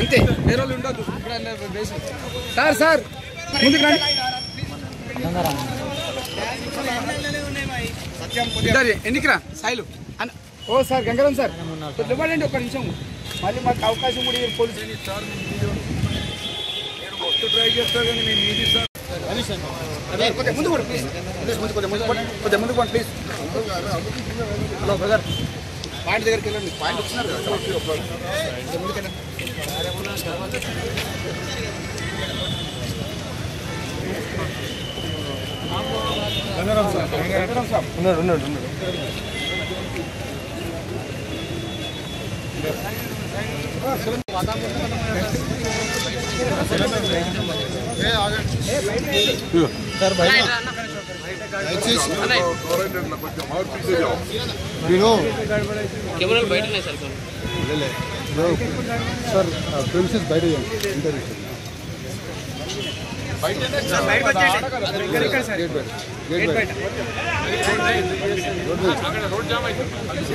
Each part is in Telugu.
అంతే. వేరే ఉండదు సార్ సార్. ముందుకు రండి. ఎన్నికరా? సాయిలు. ఓ సార్ గంగారాం సార్. ఇవ్వండి ఒక నిమిషం. మళ్ళీ మాకు అవకాశం కూడా పోలీసు ట్రై చేస్తా కానీ నేను మీది సార్. కొద్దిగా ముందు కూడా ప్లీజ్ ప్లీజ్ ముందు ముందు ముందు ప్లీజ్ హలో బ్రదర్ పాయింట్ దగ్గరికి వెళ్ళండి పాయింట్ వచ్చినారు కదా కొద్దిగా ఉన్నాడు ఉన్నాడు ఉన్నాడు సార్ బయట మీరు కెమెరాలు బయట ఉన్నాయి సార్ కొన్ని. లేలే. బ్రో, సార్ ప్రిన్సెస్ బయట ఇంటర్వ్యూ గేట్ బయట గేట్ బయట రోడ్ బయట.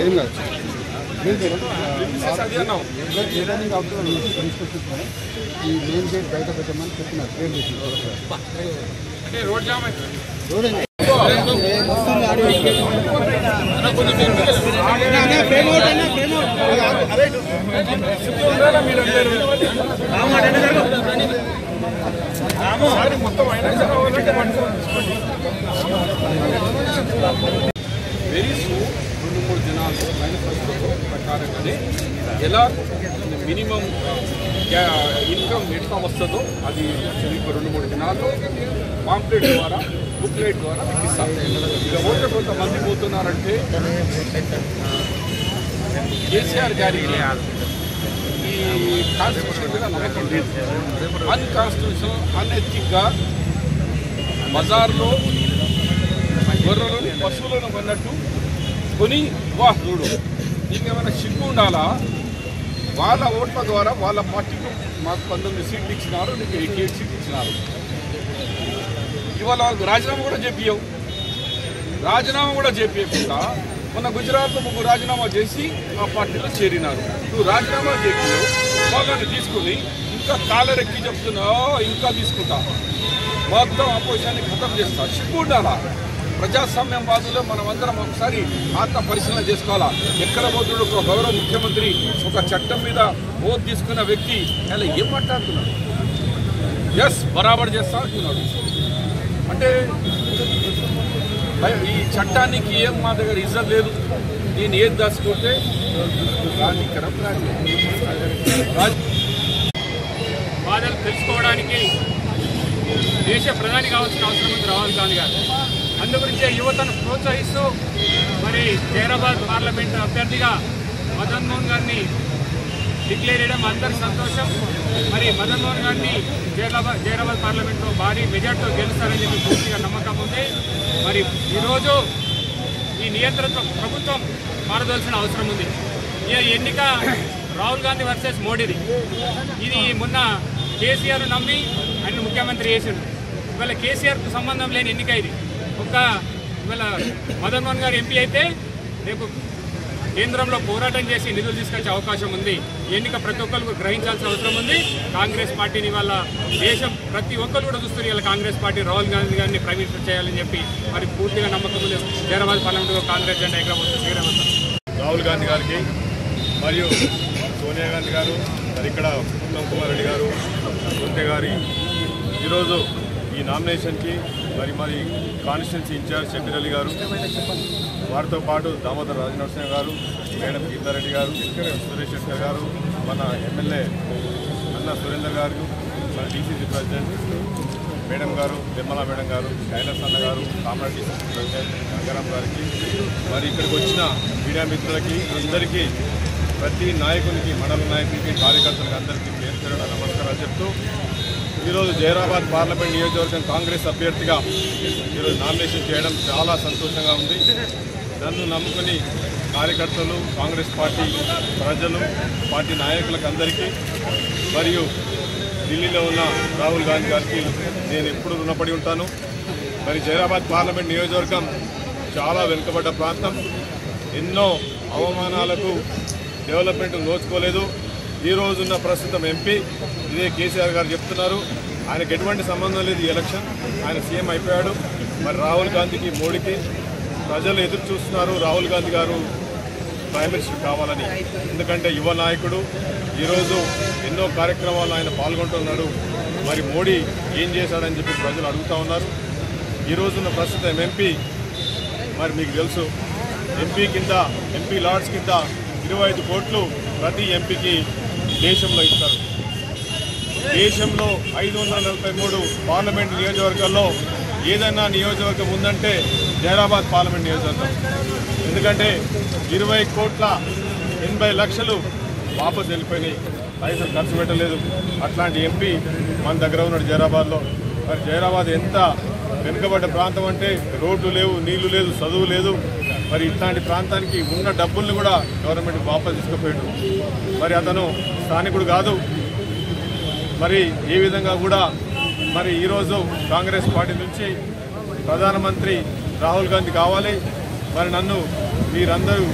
ఏం కాదు ఈ మెయిన్ గేట్ బయట పెట్టమని చెప్పినారు క్లియర్ చేసి రోడ్ ఏం కాదు. వెరీ సూన్ రెండు మూడు దినాలు మేనిఫెస్టో ప్రకారంగానే ఎలా మినిమం ఇన్కమ్ ఎట్లా వస్తుందో అది మీకు రెండు మూడు దినాల్లో పాంప్లెట్ ద్వారా బుక్లెట్ ద్వారా ఇస్తాం. ఇక ఓటర్ కొంతమంది పోతున్నారంటే కేసీఆర్ గారి ఈ కాన్స్టిట్యూషన్ మీద నమ్మకం లేదు. అన్కాన్స్టిట్యూషన్ అన్ఎథిక్గా బజార్లో గొర్రెలను పశువులను కొన్నట్టు కొని వాహ్ చూడు. నీకేమైనా సిగ్గు ఉండాలా? వాళ్ళ ఓట్ల ద్వారా వాళ్ళ పార్టీకి మాకు పంతొమ్మిది సీట్లు ఇచ్చినారు నీకు ఎయిటీ ఎయిట్ సీట్లు ఇచ్చినారు. ఇవాళ వాళ్ళకి రాజీనామా కూడా చెప్పియవు రాజీనామా కూడా చెప్పకుండా మొన్న గుజరాత్లో ముగ్గురు రాజీనామా చేసి ఆ పార్టీలో చేరినారు. నువ్వు రాజీనామా చెప్పినావు వాళ్ళని తీసుకుని ఇంకా కాలరెక్కి చెప్తున్నావు ఇంకా తీసుకుంటా. మొత్తం అపోజిషన్ని ఖతం చేస్తా. సిగ్గు ఉండాలా? ప్రజాస్వామ్యం మనం అందరం ఒకసారి ఆత్మ పరిశీలన చేసుకోవాలా? ఎక్కడ పోతుడు ఒక గౌరవ ముఖ్యమంత్రి ఒక చట్టం మీద ఓట్ తీసుకున్న వ్యక్తి అలా ఏం మాట్లాడుతున్నాడు? ఎస్ బరాబర్ చేస్తా అంటున్నాడు. అంటే ఈ చట్టానికి ఏం మా దగ్గర ఇజ్జత్ లేదు. నేను ఏది దాచుకుంటే రాజకీయం బాధలు తెలుసుకోవడానికి దేశ ప్రధాని కావాల్సిన అవసరం ఉంది రాహుల్ గాంధీ గారు. అందుగురించే యువతను ప్రోత్సహిస్తూ మరి జైరాబాద్ పార్లమెంట్ అభ్యర్థిగా మదన్ మోహన్ గారిని డిక్లేర్ చేయడం అందరి సంతోషం. మరి మదన్ మోహన్ గారిని జైరాబాద్ జైరాబాద్ పార్లమెంట్లో భారీ మెజార్టీతో గెలుస్తారని చెప్పి పూర్తిగా నమ్మకం ఉంది. మరి ఈరోజు ఈ నియంత్రణతో ప్రభుత్వం మారదలసిన అవసరం ఉంది. ఈ ఎన్నిక రాహుల్ గాంధీ వర్సెస్ మోడీది. ఇది మొన్న కేసీఆర్ నమ్మి ఆయన ముఖ్యమంత్రి చేసిండు. ఇవాళ కేసీఆర్కు సంబంధం లేని ఎన్నిక ఇది. ఒక్క ఇవాళ మదన్ మోహన్ గారు ఎంపీ అయితే రేపు కేంద్రంలో పోరాటం చేసి నిధులు తీసుకొచ్చే అవకాశం ఉంది. ఎన్నిక ప్రతి ఒక్కరు గ్రహించాల్సిన అవసరం ఉంది. కాంగ్రెస్ పార్టీని వాళ్ళ దేశం ప్రతి ఒక్కరు కూడా చూస్తున్నారు. ఇలా కాంగ్రెస్ పార్టీ రాహుల్ గాంధీ గారిని ప్రైవేట్ చేయాలని చెప్పి మరి పూర్తిగా నమ్మకం ఉంది. హైదరాబాద్ పార్లమెంట్లో కాంగ్రెస్ జెండా ఎగరబోతుంది ఎగరబోతుంది రాహుల్ గాంధీ గారికి మరియు సోనియా గాంధీ గారు మరి ఇక్కడ ఉత్తమ్ కుమార్ రెడ్డి గారు సొంత గారి. ఈరోజు ఈ నామినేషన్కి మరి మరి కాన్స్టిట్యున్సీ ఇన్ఛార్జ్ షబీర్ అలీ గారు వారితో పాటు దామోదర్ రాజనరసింహ గారు మేడం గీతారెడ్డి గారు సురేష్ శెట్టర్ గారు మన ఎమ్మెల్యే అన్న సురేందర్ గారు మన డీసీసీ ప్రెసిడెంట్ మేడం గారు నిర్మలా మేడం గారు కైలాస్ అన్న గారు కామరెడ్డి ప్రెసిడెంట్ గంగారాం గారికి మరి ఇక్కడికి వచ్చిన మీడియా మిత్రులకి అందరికీ ప్రతి నాయకునికి మండల నాయకునికి కార్యకర్తలకు అందరికీ పేరు నమస్కారాలు చెప్తూ ఈరోజు జైరాబాద్ పార్లమెంట్ నియోజకవర్గం కాంగ్రెస్ అభ్యర్థిగా ఈరోజు నామినేషన్ చేయడం చాలా సంతోషంగా ఉంది. నన్ను నమ్ముకుని కార్యకర్తలు కాంగ్రెస్ పార్టీ ప్రజలు పార్టీ నాయకులకు అందరికీ మరియు ఢిల్లీలో ఉన్న రాహుల్ గాంధీ గారికి నేను ఎప్పుడు రుణపడి ఉంటాను. మరి జైరాబాద్ పార్లమెంట్ నియోజకవర్గం చాలా వెనుకబడ్డ ప్రాంతం. ఎన్నో అవమానాలకు డెవలప్మెంట్ నోచుకోలేదు. ఈ రోజున్న ప్రస్తుతం ఎంపీ ఇదే కేసీఆర్ గారు చెప్తున్నారు. ఆయనకు ఎటువంటి సంబంధం లేదు ఈ ఎలక్షన్. ఆయన సీఎం అయిపోయాడు. మరి రాహుల్ గాంధీకి మోడీకి ప్రజలు ఎదురు చూస్తున్నారు. రాహుల్ గాంధీ గారు ప్రైమ్ మినిస్టర్ కావాలని. ఎందుకంటే యువ నాయకుడు. ఈరోజు ఎన్నో కార్యక్రమాలు ఆయన పాల్గొంటున్నాడు. మరి మోడీ ఏం చేశాడని చెప్పి ప్రజలు అడుగుతూ ఉన్నారు. ఈ రోజున్న ప్రస్తుతం ఎంపీ మరి మీకు తెలుసు ఎంపీ కింద ఎంపీ లాడ్స్ కింద ఇరవై ఐదు కోట్లు ప్రతి ఎంపీకి దేశంలో ఇస్తారు. దేశంలో ఐదు వందల నలభై మూడు పార్లమెంట్ నియోజకవర్గాల్లో ఏదైనా నియోజకవర్గం ఉందంటే జైరాబాద్ పార్లమెంట్ నియోజకవర్గం. ఎందుకంటే ఇరవై కోట్ల ఎనభై లక్షలు వాపసు వెళ్ళిపోయినాయి. పైసలు ఖర్చు పెట్టలేదు. అట్లాంటి ఎంపీ మన దగ్గర ఉన్నాడు జైరాబాద్లో. మరి జైరాబాద్ ఎంత వెనుకబడ్డ ప్రాంతం అంటే రోడ్లు లేవు నీళ్ళు లేదు చదువు లేదు. మరి ఇట్లాంటి ప్రాంతానికి ఉన్న డబ్బుల్ని కూడా గవర్నమెంట్ వాపసు తీసుకుపోయాడు. మరి అతను స్థానికుడు కాదు. మరి ఏ విధంగా కూడా మరి ఈరోజు కాంగ్రెస్ పార్టీ నుంచి ప్రధానమంత్రి రాహుల్ గాంధీ కావాలి. మరి నన్ను మీరందరూ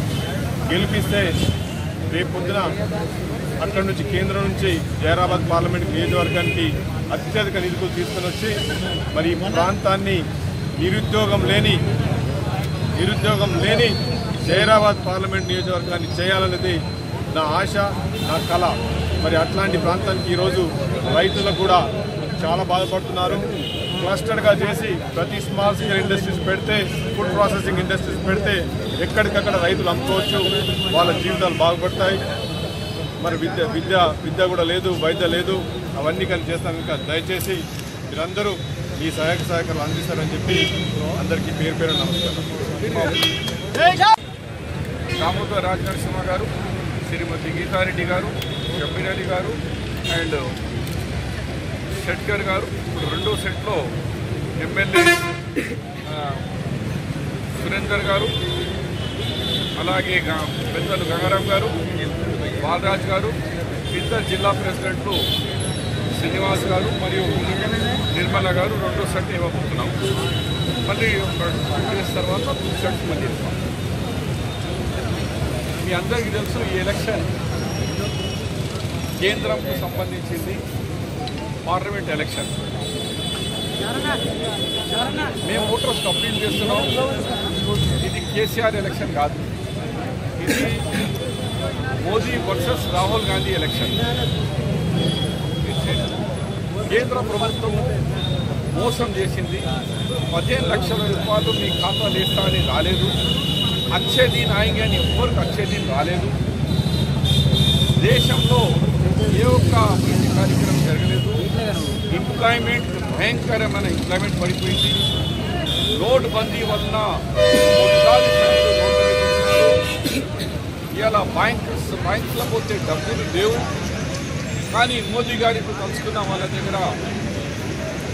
గెలిపిస్తే రేపు పొద్దున అక్కడి నుంచి కేంద్రం నుంచి జైరాబాద్ పార్లమెంట్ నియోజకవర్గానికి అత్యధిక నిధులు తీసుకొని వచ్చి మరి ఈ ప్రాంతాన్ని నిరుద్యోగం లేని నిరుద్యోగం లేని జైరాబాద్ పార్లమెంట్ నియోజకవర్గాన్ని చేయాలనేది నా ఆశ నా కళ మరి అట్లాంటి ప్రాంతానికి ఈరోజు రైతులకు కూడా చాలా బాధపడుతున్నారు. క్లస్టర్గా చేసి ప్రతి స్మాల్ స్కేల్ ఇండస్ట్రీస్ పెడితే ఫుడ్ ప్రాసెసింగ్ ఇండస్ట్రీస్ పెడితే ఎక్కడికక్కడ రైతులు అమ్ముకోవచ్చు. వాళ్ళ జీవితాలు బాగుపడతాయి. మరి విద్య విద్య విద్య కూడా లేదు వైద్య లేదు. అవన్నీ కానీ చేస్తాం. ఇంకా దయచేసి మీరందరూ ఈ సహాయక సహాయకాలు అందిస్తారని చెప్పి అందరికీ పేరు పేరు నమస్కారం. దామోదర్ రాజనరసింహ గారు శ్రీమతి గీతారెడ్డి గారు షబ్బీర్ అలీ గారు అండ్ షెట్కర్ గారు. ఇప్పుడు రెండో సెట్లో ఎమ్మెల్యే సురేందర్ గారు అలాగే పెద్దలు గంగారాం గారు బాలరాజ్ గారు ఇద్దరు జిల్లా ప్రెసిడెంట్లు శ్రీనివాస్ గారు మరియు నిర్మల గారు రెండో సెట్ ఇవ్వబోతున్నాం. మళ్ళీ ఒక టూ డేస్ తర్వాత టూ సెట్స్ మళ్ళీ ఇస్తాం. మీ అందరికీ తెలుసు ఈ ఎలక్షన్ కేంద్రంకు సంబంధించింది పార్లమెంట్ ఎలక్షన్. మేము ఓటర్స్ అప్పీల్ చేస్తున్నాం. ఇది కేసీఆర్ ఎలక్షన్ కాదు. ఇది మోదీ వర్సెస్ రాహుల్ గాంధీ ఎలక్షన్. కేంద్ర ప్రభుత్వం మోసం చేసింది. పదిహేను లక్షల రూపాయలు మీ ఖాతాలు వేస్తా అని రాలేదు. అచ్చే దీన్ ఆయంగా అని అచ్చే దీన్ రాలేదు. దేశంలో ఏ ఒక్క అభివృద్ధి కార్యక్రమం జరగలేదు. ఎంప్లాయ్మెంట్ భయంకరమైన ఎంప్లాయ్మెంట్ పడిపోయింది. లోడ్ బందీ వలన ఇలా ప్రజలు బ్యాంక్స్ పోతే డబ్బులు లేవు. కానీ మోదీ గారికి తలుచుకున్న వాళ్ళ దగ్గర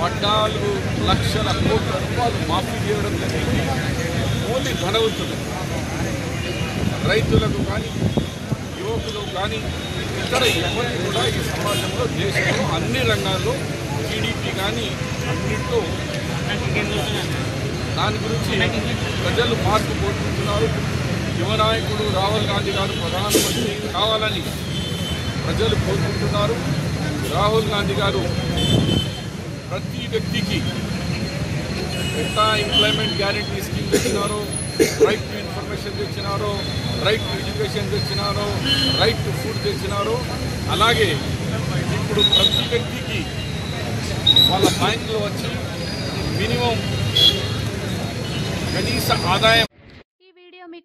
పద్నాలుగు లక్షల కోట్ల రూపాయలు మాఫీ చేయడం జరిగింది. ఓన్లీ ధనవంతులు రైతులకు కానీ యువకులకు కానీ ఇతర ఎవరికి కూడా ఈ సమాజంలో దేశంలో అన్ని రంగాల్లో టీడీపీ కానీ అన్నింటిలో దాని గురించి ప్రజలు మార్పు కోరుకుంటున్నారు. యువనాయకుడు రాహుల్ గాంధీ గారు ప్రధానమంత్రి కావాలని ప్రజలు కోరుకుంటున్నారు. రాహుల్ గాంధీ గారు ప్రతి వ్యక్తికి ఎంత ఎంప్లాయ్మెంట్ గ్యారంటీ స్కీమ్ తెచ్చినారో రైట్ టు ఇన్ఫర్మేషన్ తెచ్చినారో రైట్ టు ఎడ్యుకేషన్ తెచ్చినారో రైట్ టు ఫుడ్ తెచ్చినారో అలాగే ఇప్పుడు ప్రతి వ్యక్తికి వాళ్ళ బ్యాంకులో వచ్చి మినిమం కనీస ఆదాయం